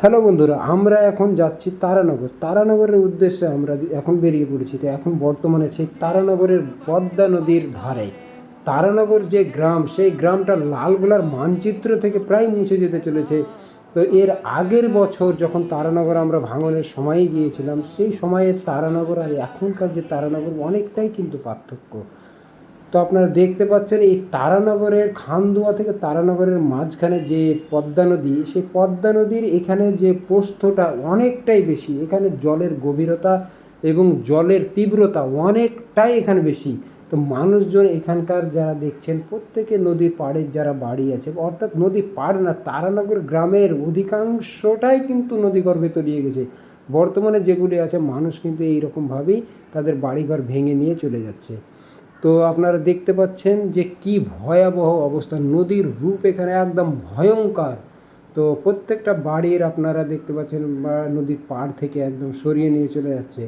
Hello বন্ধুরা, আমরা এখন যাচ্ছি তারানগর। তারানগরের উদ্দেশ্যে আমরা এখন বেরিয়ে পড়েছি, তো এখন বর্তমানে সেই তারানগরের পদ্মা নদীর ধারে। তারানগর যে গ্রাম, সেই গ্রামটা লালগোলার মানচিত্র থেকে প্রায় মুছে যেতে চলেছে। তো এর আগের বছর যখন তারানগর আমরা ভাঙনের সময়ে গিয়েছিলাম, সেই সময়ে তারানগর আর এখনকার যে তারানগর, অনেকটাই কিন্তু পার্থক্য। তো আপনারা দেখতে পাচ্ছেন এই তারানগরের খানদুয়া থেকে তারানগরের মাঝখানে যে পদ্মা নদী, সেই পদ্মা নদীর এখানে যে প্রস্থটা অনেকটাই বেশি। এখানে জলের গভীরতা এবং জলের তীব্রতা অনেকটাই এখানে বেশি। তো মানুষজন এখানকার যারা দেখছেন, প্রত্যেকে নদীর পাড়ের যারা বাড়ি আছে, অর্থাৎ নদী পাড় না, তারানগর গ্রামের অধিকাংশটাই কিন্তু নদীগর্ভে তলিয়ে গেছে। বর্তমানে যেগুলি আছে, মানুষ কিন্তু এইরকমভাবেই তাদের বাড়িঘর ভেঙে নিয়ে চলে যাচ্ছে। তো আপনারা দেখতে পাচ্ছেন যে কি ভয়াবহ অবস্থা। নদীর রূপ এখানে একদম ভয়ঙ্কর। তো প্রত্যেকটা বাড়ির আপনারা দেখতে পাচ্ছেন বা নদীর পাড় থেকে একদম সরিয়ে নিয়ে চলে যাচ্ছে।